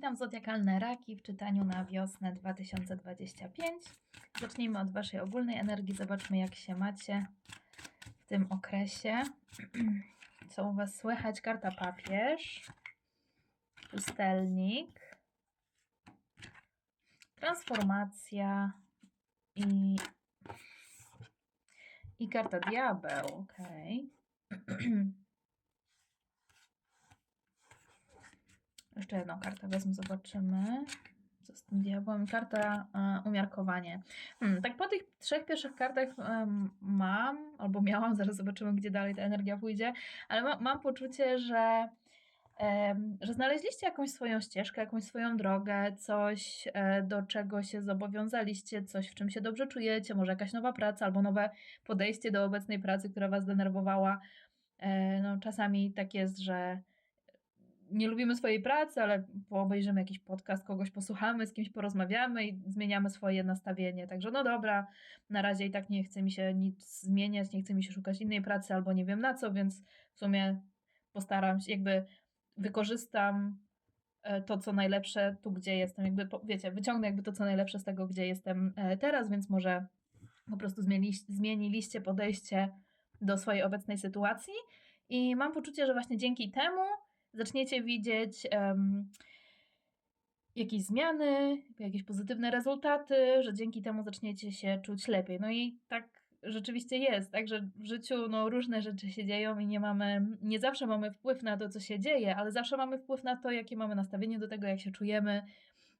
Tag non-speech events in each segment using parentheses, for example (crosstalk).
Witam zodiakalne raki w czytaniu na wiosnę 2025. Zacznijmy od Waszej ogólnej energii. Zobaczmy, jak się macie w tym okresie. (clears throat) Co u Was słychać? Karta papież, pustelnik, transformacja i, i karta diabeł. Okej. (clears throat) Jeszcze jedną kartę wezmę, zobaczymy. Co z tym diabłem? Karta e, umiarkowanie. Hmm, tak po tych trzech pierwszych kartach em, mam, albo miałam, (laughs) zaraz zobaczymy, gdzie dalej ta energia pójdzie, ale ma, mam poczucie, że, że znaleźliście jakąś swoją ścieżkę, jakąś swoją drogę, coś, e, do czego się zobowiązaliście, coś, w czym się dobrze czujecie, może jakaś nowa praca, albo nowe podejście do obecnej pracy, która Was denerwowała. No, czasami tak jest, że nie lubimy swojej pracy, ale obejrzymy jakiś podcast, kogoś posłuchamy, z kimś porozmawiamy i zmieniamy swoje nastawienie. Także no dobra, na razie i tak nie chce mi się nic zmieniać, nie chce mi się szukać innej pracy albo nie wiem na co, więc w sumie postaram się, jakby wykorzystam e, to, co najlepsze tu, gdzie jestem. Jakby, wiecie, wyciągnę jakby to, co najlepsze z tego, gdzie jestem e, teraz, więc może po prostu zmieniliście podejście do swojej obecnej sytuacji i mam poczucie, że właśnie dzięki temu zaczniecie widzieć um, jakieś zmiany, jakieś pozytywne rezultaty, że dzięki temu zaczniecie się czuć lepiej. No i tak rzeczywiście jest, także w życiu no, różne rzeczy się dzieją i nie mamy, nie zawsze mamy wpływ na to, co się dzieje, ale zawsze mamy wpływ na to, jakie mamy nastawienie do tego, jak się czujemy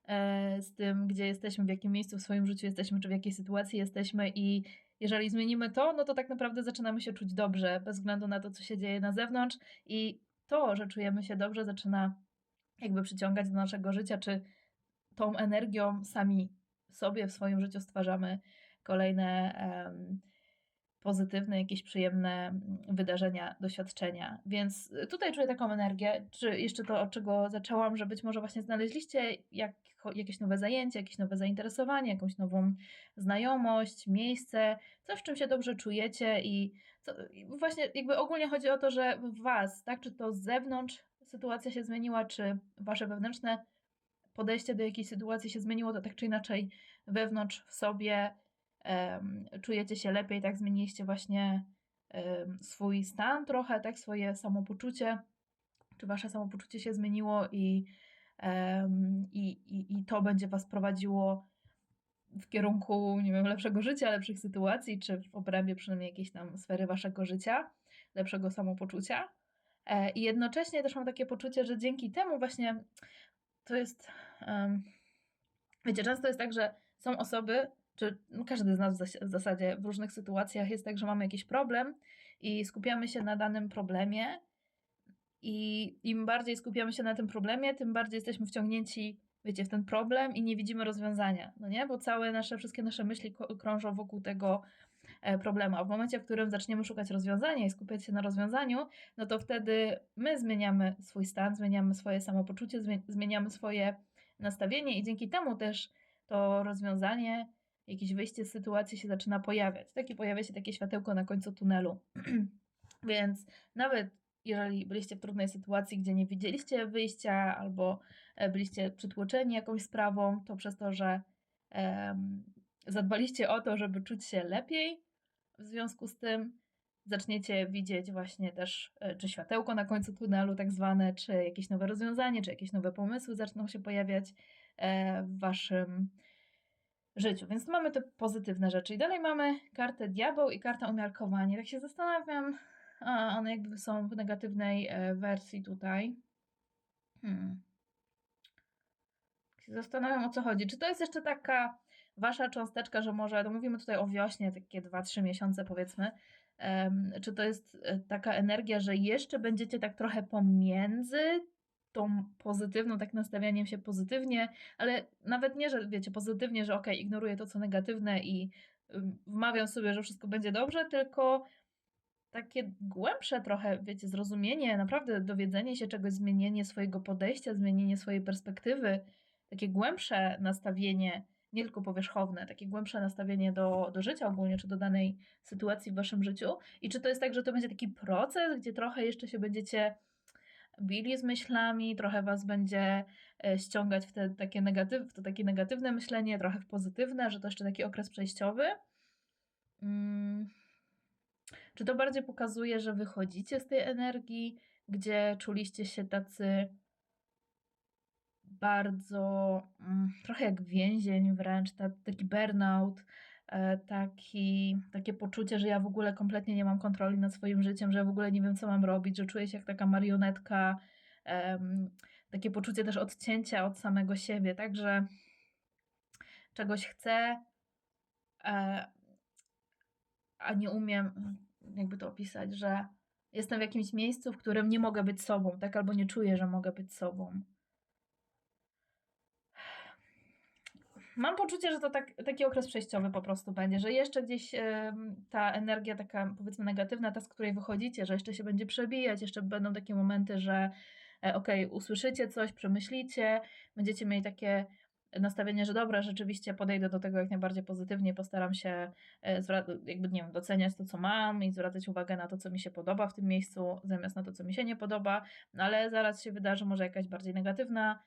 e, z tym, gdzie jesteśmy, w jakim miejscu w swoim życiu jesteśmy, czy w jakiej sytuacji jesteśmy i jeżeli zmienimy to, no to tak naprawdę zaczynamy się czuć dobrze, bez względu na to, co się dzieje na zewnątrz i to, że czujemy się dobrze, zaczyna jakby przyciągać do naszego życia, czy tą energią sami sobie w swoim życiu stwarzamy kolejne um, pozytywne, jakieś przyjemne wydarzenia, doświadczenia. Więc tutaj czuję taką energię, czy jeszcze to, od czego zaczęłam, że być może właśnie znaleźliście jak, jakieś nowe zajęcie, jakieś nowe zainteresowanie, jakąś nową znajomość, miejsce, coś, w czym się dobrze czujecie i, co, i właśnie jakby ogólnie chodzi o to, że w Was, tak, czy to z zewnątrz sytuacja się zmieniła, czy Wasze wewnętrzne podejście do jakiejś sytuacji się zmieniło, to tak czy inaczej wewnątrz w sobie czujecie się lepiej, tak zmieniliście właśnie swój stan trochę, tak swoje samopoczucie, czy wasze samopoczucie się zmieniło i, i, i, i to będzie was prowadziło w kierunku, nie wiem, lepszego życia, lepszych sytuacji, czy w obrębie przynajmniej jakiejś tam sfery waszego życia, lepszego samopoczucia. E, I jednocześnie też mam takie poczucie, że dzięki temu właśnie to jest. Um, wiecie, często jest tak, że są osoby, czy no każdy z nas w zasadzie w różnych sytuacjach jest tak, że mamy jakiś problem i skupiamy się na danym problemie. I im bardziej skupiamy się na tym problemie, tym bardziej jesteśmy wciągnięci, wiecie, w ten problem i nie widzimy rozwiązania, no nie? Bo całe nasze, wszystkie nasze myśli krążą wokół tego e, problemu. A w momencie, w którym zaczniemy szukać rozwiązania i skupiać się na rozwiązaniu, no to wtedy my zmieniamy swój stan, zmieniamy swoje samopoczucie, zmieniamy swoje nastawienie i dzięki temu też to rozwiązanie jakieś wyjście z sytuacji się zaczyna pojawiać. Takie pojawia się takie światełko na końcu tunelu. (clears throat) Więc nawet jeżeli byliście w trudnej sytuacji, gdzie nie widzieliście wyjścia albo e, byliście przytłoczeni jakąś sprawą, to przez to, że um, zadbaliście o to, żeby czuć się lepiej, w związku z tym zaczniecie widzieć właśnie też e, czy światełko na końcu tunelu tak zwane, czy jakieś nowe rozwiązanie, czy jakieś nowe pomysły zaczną się pojawiać e, w waszym życiu. Więc mamy te pozytywne rzeczy. I dalej mamy kartę diabeł i kartę umiarkowanie. Tak się zastanawiam, a one jakby są w negatywnej e, wersji tutaj. Hmm. Tak zastanawiam o co chodzi. Czy to jest jeszcze taka wasza cząsteczka, że może, no mówimy tutaj o wiośnie, takie 2-3 miesiące powiedzmy, czy to jest e, taka energia, że jeszcze będziecie tak trochę pomiędzy tą pozytywną, tak nastawianiem się pozytywnie, ale nawet nie, że wiecie, pozytywnie, że ok, ignoruję to, co negatywne i wmawiam sobie, że wszystko będzie dobrze, tylko takie głębsze trochę, wiecie, zrozumienie, naprawdę dowiedzenie się czegoś, zmienienie swojego podejścia, zmienienie swojej perspektywy, takie głębsze nastawienie, nie tylko powierzchowne, takie głębsze nastawienie do, do życia ogólnie, czy do danej sytuacji w waszym życiu. I czy to jest tak, że to będzie taki proces, gdzie trochę jeszcze się będziecie bili z myślami, trochę was będzie e, ściągać w, te, takie negatyw, w to takie negatywne myślenie, trochę w pozytywne, że to jeszcze taki okres przejściowy. Mm. Czy to bardziej pokazuje, że wychodzicie z tej energii, gdzie czuliście się tacy bardzo, mm, trochę jak więzień wręcz, ta, taki burnout, taki, takie poczucie, że ja w ogóle kompletnie nie mam kontroli nad swoim życiem, że ja w ogóle nie wiem, co mam robić, że czuję się jak taka marionetka, em, takie poczucie też odcięcia od samego siebie, także czegoś chcę, e, a nie umiem, jakby to opisać, że jestem w jakimś miejscu, w którym nie mogę być sobą, tak, albo nie czuję, że mogę być sobą. Mam poczucie, że to tak, taki okres przejściowy po prostu będzie, że jeszcze gdzieś ta energia taka powiedzmy negatywna, ta z której wychodzicie, że jeszcze się będzie przebijać, jeszcze będą takie momenty, że e, okej, usłyszycie coś, przemyślicie, będziecie mieli takie nastawienie, że dobra, rzeczywiście podejdę do tego jak najbardziej pozytywnie, postaram się e, jakby, nie wiem, doceniać to, co mam i zwracać uwagę na to, co mi się podoba w tym miejscu, zamiast na to, co mi się nie podoba, no ale zaraz się wydarzy może jakaś bardziej negatywna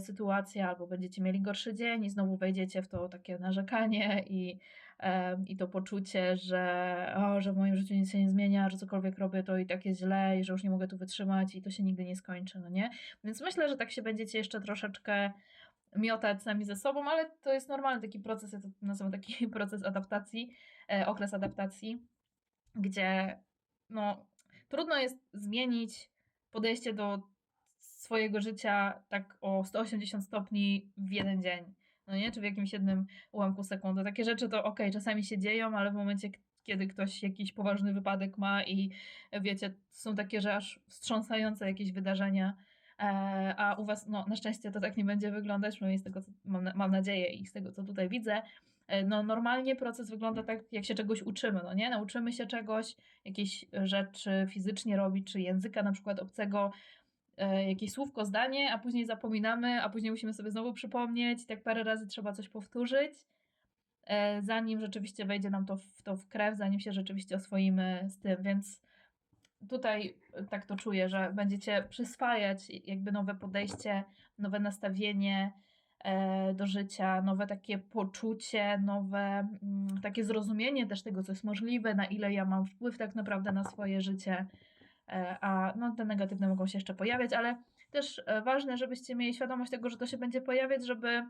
sytuacja, albo będziecie mieli gorszy dzień i znowu wejdziecie w to takie narzekanie i, i to poczucie, że, o, że w moim życiu nic się nie zmienia, że cokolwiek robię, to i tak jest źle i że już nie mogę tu wytrzymać i to się nigdy nie skończy, no nie? Więc myślę, że tak się będziecie jeszcze troszeczkę miotać sami ze sobą, ale to jest normalny taki proces, ja to nazywam taki (laughs) proces adaptacji, e, okres adaptacji, gdzie no, trudno jest zmienić podejście do swojego życia tak o 180 stopni w jeden dzień, no nie, czy w jakimś jednym ułamku sekundy. Takie rzeczy to ok, czasami się dzieją, ale w momencie, kiedy ktoś jakiś poważny wypadek ma i wiecie, są takie, że aż wstrząsające jakieś wydarzenia, E, a u Was, no na szczęście to tak nie będzie wyglądać, przynajmniej z tego, co mam, mam nadzieję i z tego, co tutaj widzę. E, No normalnie proces wygląda tak, jak się czegoś uczymy, no nie? Nauczymy się czegoś, jakieś rzeczy fizycznie robić, czy języka na przykład obcego, e, jakieś słówko, zdanie, a później zapominamy, a później musimy sobie znowu przypomnieć tak parę razy trzeba coś powtórzyć, e, zanim rzeczywiście wejdzie nam to w, to w krew, zanim się rzeczywiście oswoimy z tym, więc tutaj tak to czuję, że będziecie przyswajać jakby nowe podejście, nowe nastawienie e, do życia, nowe takie poczucie, nowe mm, takie zrozumienie też tego, co jest możliwe, na ile ja mam wpływ tak naprawdę na swoje życie. E, a no, te negatywne mogą się jeszcze pojawiać, ale też e, ważne, żebyście mieli świadomość tego, że to się będzie pojawiać, żeby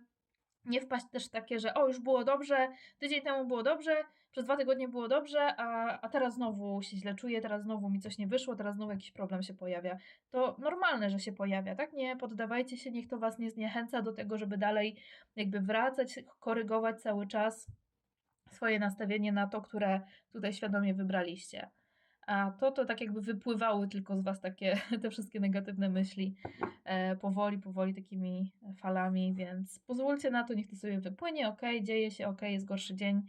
nie wpaść też takie, że o, już było dobrze, tydzień temu było dobrze, przez dwa tygodnie było dobrze, a, a teraz znowu się źle czuję, teraz znowu mi coś nie wyszło, teraz znowu jakiś problem się pojawia. To normalne, że się pojawia, tak? Nie poddawajcie się, niech to was nie zniechęca do tego, żeby dalej jakby wracać, korygować cały czas swoje nastawienie na to, które tutaj świadomie wybraliście. A to to tak jakby wypływały tylko z was takie (laughs) te wszystkie negatywne myśli e, powoli, powoli takimi falami, więc pozwólcie na to, niech to sobie wypłynie, ok, dzieje się, ok, jest gorszy dzień,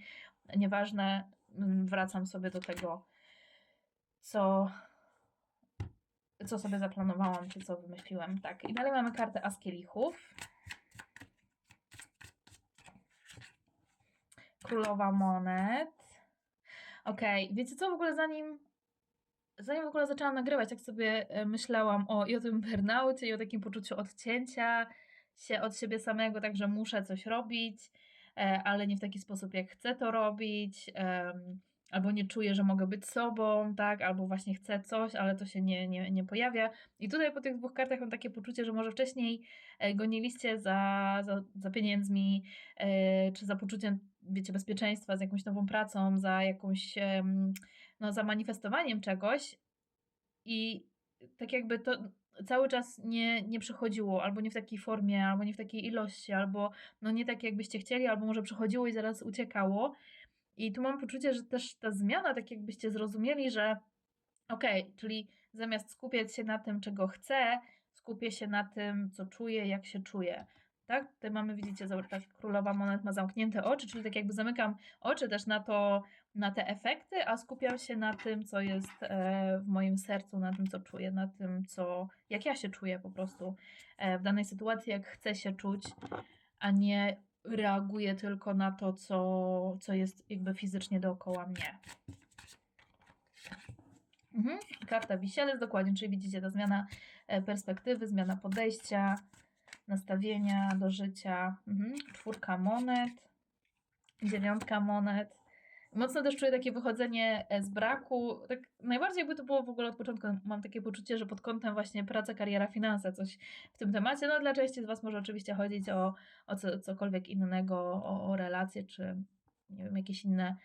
nieważne, mm, wracam sobie do tego, co, co sobie zaplanowałam, czy co wymyśliłem. Tak, i dalej mamy kartę As Kielichów. Królowa Monet. Okej, wiecie co, w ogóle zanim, zanim w ogóle zaczęłam nagrywać, tak sobie e, myślałam o, i o tym burnaucie, i o takim poczuciu odcięcia się od siebie samego, tak, że muszę coś robić, e, ale nie w taki sposób, jak chcę to robić, albo nie czuję, że mogę być sobą, tak, albo właśnie chcę coś, ale to się nie, nie, nie pojawia. I tutaj po tych dwóch kartach mam takie poczucie, że może wcześniej e, goniliście za, za, za pieniędzmi, czy za poczuciem, wiecie, bezpieczeństwa, z jakąś nową pracą, za jakąś, no, za manifestowaniem czegoś i tak jakby to cały czas nie, nie przychodziło, albo nie w takiej formie, albo nie w takiej ilości, albo no nie tak jakbyście chcieli, albo może przychodziło i zaraz uciekało. I tu mam poczucie, że też ta zmiana, tak jakbyście zrozumieli, że okej, czyli zamiast skupiać się na tym, czego chcę, skupię się na tym, co czuję, jak się czuję. Tak? Tutaj mamy, widzicie, tak królowa monet ma zamknięte oczy, czyli tak jakby zamykam oczy też na to, na te efekty, a skupiam się na tym, co jest e, w moim sercu, na tym, co czuję, na tym, co, jak ja się czuję po prostu e, w danej sytuacji, jak chcę się czuć, a nie reaguję tylko na to, co, co jest jakby fizycznie dookoła mnie. Mhm. Karta wisielec, dokładnie, czyli widzicie ta zmiana e, perspektywy, zmiana podejścia, nastawienia do życia. Mhm. Czwórka monet, dziewiątka monet. Mocno też czuję takie wychodzenie e, z braku. Tak najbardziej jakby to było w ogóle od początku. Mam takie poczucie, że pod kątem właśnie praca, kariera, finanse, coś w tym temacie. No dla części z Was może oczywiście chodzić o, o co, cokolwiek innego, o, o relacje, czy nie wiem, jakieś inne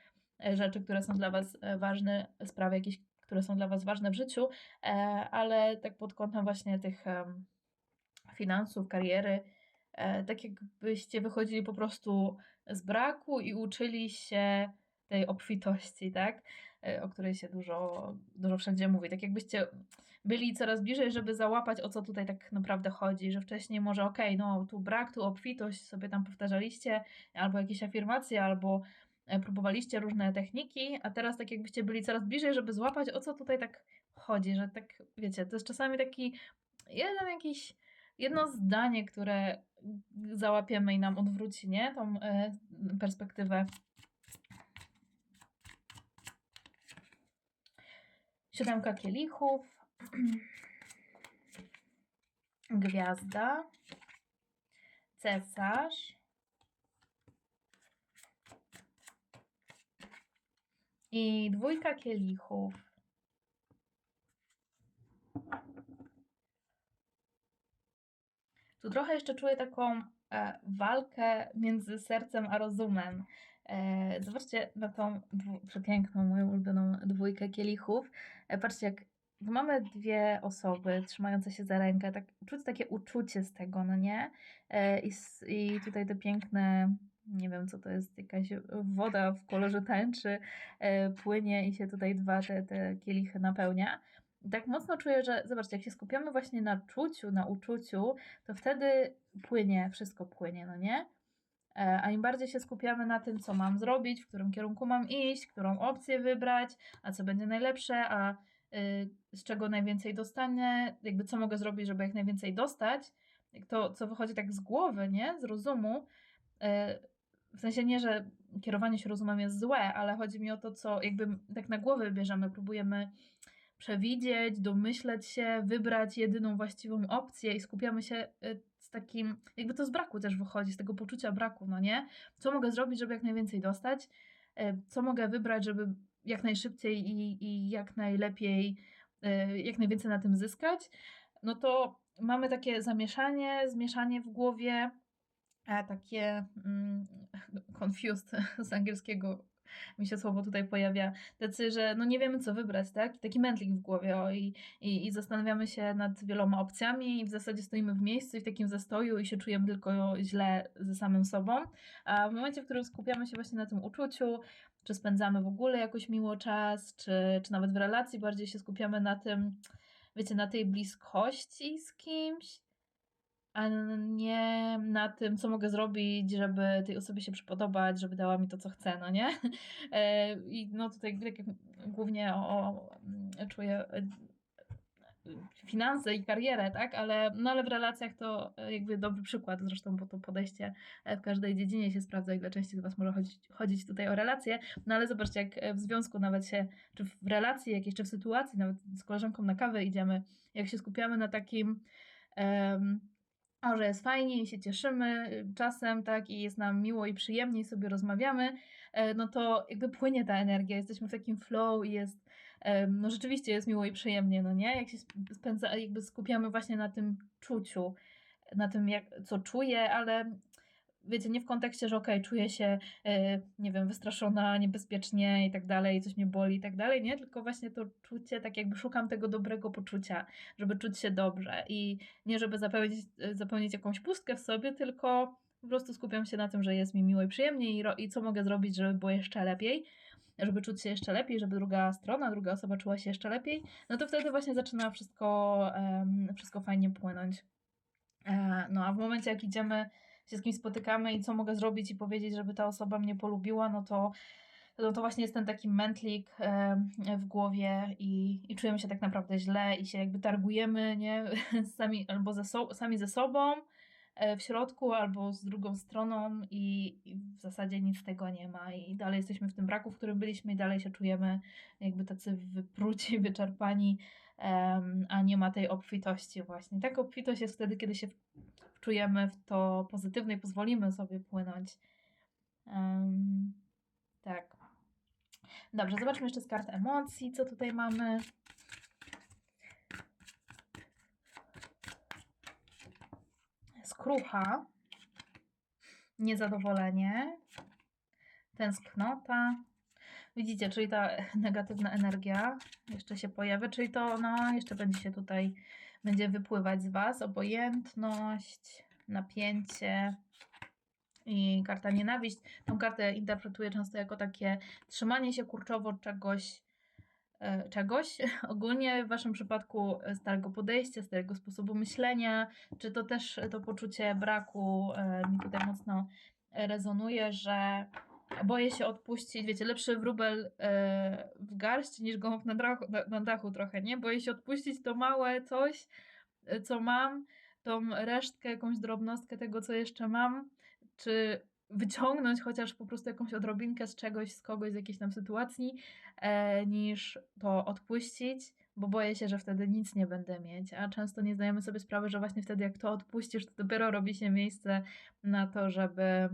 e, rzeczy, które są dla Was e, ważne, sprawy jakieś, które są dla Was ważne w życiu, ale tak pod kątem właśnie tych finansów, kariery, tak jakbyście wychodzili po prostu z braku i uczyli się tej obfitości, tak? E, o której się dużo, dużo wszędzie mówi. Tak jakbyście byli coraz bliżej, żeby załapać, o co tutaj tak naprawdę chodzi, że wcześniej może okej, okay, no tu brak, tu obfitość, sobie tam powtarzaliście, albo jakieś afirmacje, albo e, próbowaliście różne techniki, a teraz tak jakbyście byli coraz bliżej, żeby złapać, o co tutaj tak chodzi, że tak, wiecie, to jest czasami taki jeden jakiś, jedno zdanie, które załapiemy i nam odwróci, nie, tą e, perspektywę Siódemka kielichów. (clears throat) Gwiazda. Cesarz. I dwójka kielichów. Tu trochę jeszcze czuję taką e, walkę między sercem a rozumem. E, zobaczcie na tą przepiękną, moją ulubioną dwójkę kielichów. E, patrzcie, jak mamy dwie osoby trzymające się za rękę, tak czuć takie uczucie z tego, no nie? E, I, i tutaj te piękne, nie wiem co to jest, jakaś woda w kolorze tęczy płynie i się tutaj dwa te, te kielichy napełnia. Tak mocno czuję, że zobaczcie, jak się skupiamy właśnie na czuciu, na uczuciu, to wtedy płynie, wszystko płynie, no nie? E, a im bardziej się skupiamy na tym, co mam zrobić, w którym kierunku mam iść, którą opcję wybrać, a co będzie najlepsze, a y, z czego najwięcej dostanę, jakby co mogę zrobić, żeby jak najwięcej dostać, to co wychodzi tak z głowy, nie, z rozumu, e, w sensie nie, że kierowanie się rozumem jest złe, ale chodzi mi o to, co jakby tak na głowę bierzemy, próbujemy przewidzieć, domyśleć się, wybrać jedyną właściwą opcję i skupiamy się y, z takim, jakby to z braku też wychodzi, z tego poczucia braku, no nie? Co mogę zrobić, żeby jak najwięcej dostać? Y, co mogę wybrać, żeby jak najszybciej i, i jak najlepiej, y, jak najwięcej na tym zyskać? No to mamy takie zamieszanie, zmieszanie w głowie, takie mm, confused z angielskiego (laughs) mi się słowo tutaj pojawia, tacy, że no nie wiemy co wybrać, tak? Taki mętlik w głowie o, i, i, i zastanawiamy się nad wieloma opcjami i w zasadzie stoimy w miejscu i w takim zastoju i się czujemy tylko źle ze samym sobą. A w momencie, w którym skupiamy się właśnie na tym uczuciu, czy spędzamy w ogóle jakoś miło czas, czy, czy nawet w relacji bardziej się skupiamy na tym, wiecie, na tej bliskości z kimś, a nie na tym, co mogę zrobić, żeby tej osobie się przypodobać, żeby dała mi to, co chce, no nie? E, I no tutaj głównie o, o, mm, czuję e, finanse i karierę, tak? Ale, no ale w relacjach to e, jakby dobry przykład, zresztą bo to podejście w każdej dziedzinie się sprawdza i dla części z Was może chodzić, chodzić tutaj o relacje, no ale zobaczcie, jak w związku nawet się, czy w relacji jakiejś, czy w sytuacji, nawet z koleżanką na kawę idziemy, jak się skupiamy na takim um, a że jest fajnie i się cieszymy y, czasem, tak, i jest nam miło i przyjemnie i sobie rozmawiamy, e, no to jakby płynie ta energia, jesteśmy w takim flow i jest, no rzeczywiście jest miło i przyjemnie, no nie? Jak się spędza, jakby skupiamy właśnie na tym czuciu, na tym, jak, co czuję, ale wiecie, nie w kontekście, że okej, okay, czuję się, yy, nie wiem, wystraszona, niebezpiecznie i tak dalej, coś mnie boli i tak dalej, nie? Tylko właśnie to czucie, tak jakby szukam tego dobrego poczucia, żeby czuć się dobrze i nie żeby zapełnić, zapełnić jakąś pustkę w sobie, tylko po prostu skupiam się na tym, że jest mi miło i przyjemnie i, i co mogę zrobić, żeby było jeszcze lepiej żeby czuć się jeszcze lepiej, żeby druga strona, druga osoba czuła się jeszcze lepiej, no to wtedy właśnie zaczyna wszystko, um, wszystko fajnie płynąć. E, no a w momencie, jak idziemy się z kimś spotykamy i co mogę zrobić i powiedzieć, żeby ta osoba mnie polubiła, no to, no to właśnie jest ten taki mętlik w głowie i, i czujemy się tak naprawdę źle i się jakby targujemy, nie? (laughs) Sami, albo ze so, sami ze sobą e, w środku, albo z drugą stroną i, i, w zasadzie nic z tego nie ma i dalej jesteśmy w tym braku, w którym byliśmy i dalej się czujemy jakby tacy wypruci, (laughs) wyczerpani a nie ma tej obfitości właśnie. Tak obfitość jest wtedy, kiedy się wczujemy w to pozytywne i pozwolimy sobie płynąć. Em, tak. Dobrze, zobaczmy jeszcze z kart emocji, co tutaj mamy. Skrucha, niezadowolenie, tęsknota. Widzicie, czyli ta negatywna energia jeszcze się pojawia, czyli to no, jeszcze będzie się tutaj, będzie wypływać z Was. Obojętność, napięcie i karta nienawiść. Tą kartę interpretuję często jako takie trzymanie się kurczowo czegoś, e, czegoś. (laughs) Ogólnie w Waszym przypadku starego podejścia, starego sposobu myślenia, czy to też to poczucie braku e, mi tutaj mocno rezonuje, że boję się odpuścić, wiecie, lepszy wróbel e, w garść niż gąb na, dachu, na, na dachu trochę, nie? Boję się odpuścić to małe coś, e, co mam, tą resztkę, jakąś drobnostkę tego, co jeszcze mam, czy wyciągnąć chociaż po prostu jakąś odrobinkę z czegoś, z kogoś, z jakiejś tam sytuacji, e, niż to odpuścić, bo boję się, że wtedy nic nie będę mieć, a często nie zdajemy sobie sprawy, że właśnie wtedy jak to odpuścisz, to dopiero robi się miejsce na to, żeby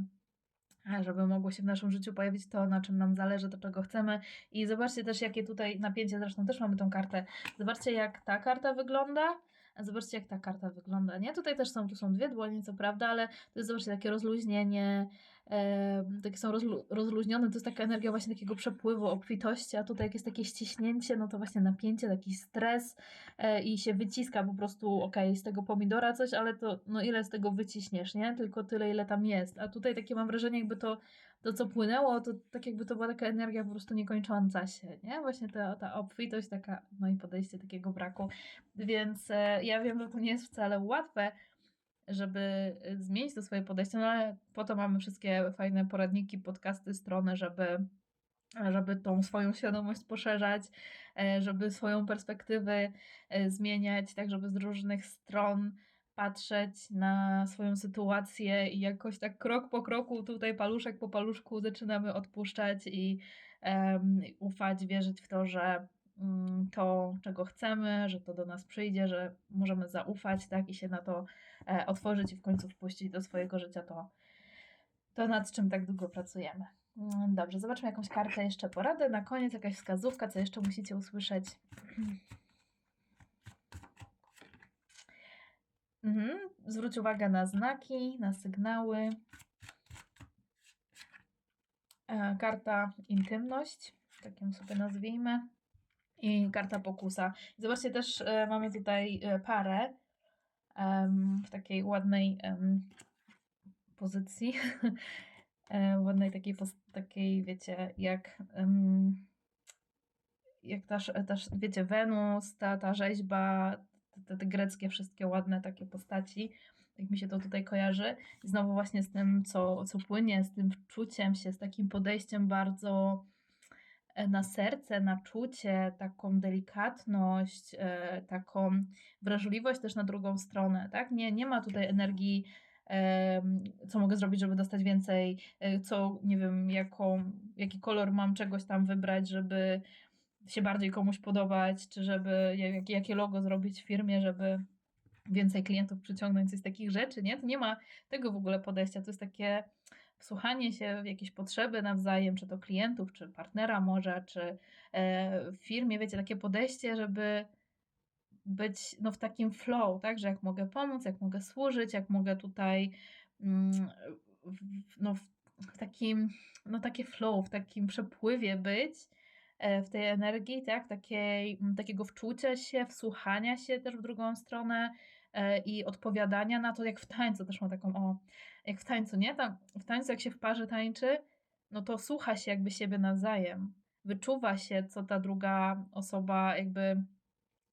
żeby mogło się w naszym życiu pojawić to, na czym nam zależy, do czego chcemy. I zobaczcie też, jakie tutaj napięcie, zresztą też mamy tą kartę. Zobaczcie, jak ta karta wygląda. Zobaczcie, jak ta karta wygląda, nie? Tutaj też są, tu są dwie dłonie, co prawda, ale to jest, zobaczcie, takie rozluźnienie, e, takie są rozlu, rozluźnione, to jest taka energia właśnie takiego przepływu, obfitości, a tutaj jak jest takie ściśnięcie, no to właśnie napięcie, taki stres e, i się wyciska po prostu, okej, okay, z tego pomidora coś, ale to, no ile z tego wyciśniesz, nie? Tylko tyle, ile tam jest. A tutaj takie mam wrażenie, jakby to to, co płynęło, to tak jakby to była taka energia po prostu niekończąca się, nie? Właśnie ta, ta obfitość, taka, no i podejście takiego braku. Więc e, ja wiem, że to nie jest wcale łatwe, żeby e, zmienić to swoje podejście, no ale po to mamy wszystkie fajne poradniki, podcasty, strony, żeby żeby tą swoją świadomość poszerzać, e, żeby swoją perspektywę e, zmieniać, tak żeby z różnych stron patrzeć na swoją sytuację i jakoś tak krok po kroku, tutaj paluszek po paluszku zaczynamy odpuszczać i um, ufać, wierzyć w to, że um, to, czego chcemy, że to do nas przyjdzie, że możemy zaufać, tak, i się na to e, otworzyć i w końcu wpuścić do swojego życia to, to nad czym tak długo pracujemy. Mm, dobrze, zobaczmy jakąś kartę jeszcze poradę. Na koniec jakaś wskazówka, co jeszcze musicie usłyszeć. Mhm. Zwróć uwagę na znaki, na sygnały. E, karta intymność, tak ją sobie nazwijmy. I karta pokusa. Zobaczcie, też e, mamy tutaj e, parę w takiej ładnej pozycji. (laughs) ładnej takiej, takiej, wiecie, jak jak ta, ta, wiecie, Wenus, ta, ta rzeźba, te, te greckie wszystkie ładne takie postaci, jak mi się to tutaj kojarzy. I znowu właśnie z tym, co, co płynie, z tym wczuciem się, z takim podejściem bardzo e, na serce, na czucie, taką delikatność, e, taką wrażliwość też na drugą stronę, tak? Nie, nie ma tutaj energii, co mogę zrobić, żeby dostać więcej, e, co, nie wiem, jaką, jaki kolor mam czegoś tam wybrać, żeby się bardziej komuś podobać, czy żeby jak, jakie logo zrobić w firmie, żeby więcej klientów przyciągnąć, coś takich rzeczy, nie? To nie ma tego w ogóle podejścia, to jest takie wsłuchanie się w jakieś potrzeby nawzajem, czy to klientów, czy partnera może, czy e, w firmie, wiecie, takie podejście, żeby być no, w takim flow, tak, że jak mogę pomóc, jak mogę służyć, jak mogę tutaj mm, no, w takim, no takie flow, w takim przepływie być, w tej energii, tak, takiej, takiego wczucia się, wsłuchania się też w drugą stronę e, i odpowiadania na to, jak w tańcu też ma taką, o, jak w tańcu, nie? Tam, w tańcu jak się w parze tańczy, no to słucha się jakby siebie nawzajem, wyczuwa się, co ta druga osoba jakby,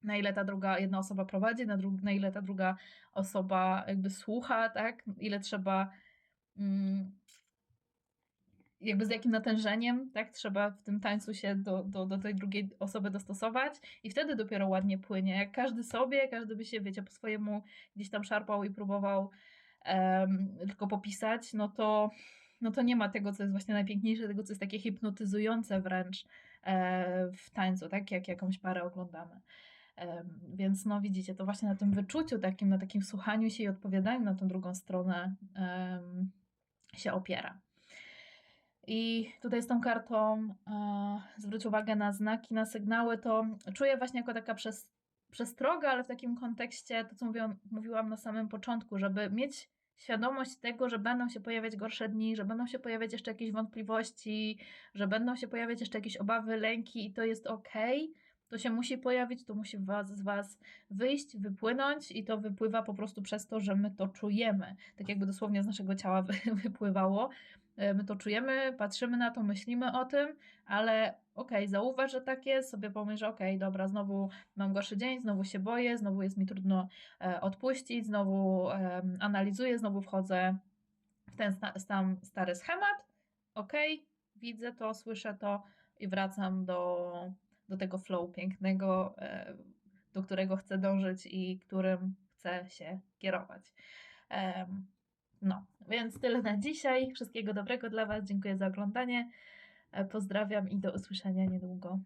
na ile ta druga, jedna osoba prowadzi, na, dru- na ile ta druga osoba jakby słucha, tak, ile trzeba mm, jakby z jakim natężeniem, tak, trzeba w tym tańcu się do, do, do tej drugiej osoby dostosować i wtedy dopiero ładnie płynie. Jak każdy sobie, każdy by się, wiecie, po swojemu gdzieś tam szarpał i próbował um, tylko popisać, no to, no to nie ma tego, co jest właśnie najpiękniejsze, tego, co jest takie hipnotyzujące wręcz e, w tańcu, tak, jak jakąś parę oglądamy. Więc no widzicie, to właśnie na tym wyczuciu takim, na takim słuchaniu się i odpowiadaniu na tą drugą stronę em, się opiera. I tutaj z tą kartą e, zwróć uwagę na znaki, na sygnały, to czuję właśnie jako taka przez, przestroga, ale w takim kontekście, to co mówiłam, mówiłam na samym początku, żeby mieć świadomość tego, że będą się pojawiać gorsze dni, że będą się pojawiać jeszcze jakieś wątpliwości, że będą się pojawiać jeszcze jakieś obawy, lęki i to jest ok. To się musi pojawić, to musi was, z Was wyjść, wypłynąć i to wypływa po prostu przez to, że my to czujemy. Tak jakby dosłownie z naszego ciała wy- wypływało. E, My to czujemy, patrzymy na to, myślimy o tym, ale okej, zauważ, że tak jest, sobie pomyśl, okej, dobra, znowu mam gorszy dzień, znowu się boję, znowu jest mi trudno e, odpuścić, znowu analizuję, znowu wchodzę w ten sam stary schemat. Okej, widzę to, słyszę to i wracam do, do tego flow pięknego, e, do którego chcę dążyć i którym chcę się kierować. No, więc tyle na dzisiaj. Wszystkiego dobrego dla Was. Dziękuję za oglądanie. E, Pozdrawiam i do usłyszenia niedługo.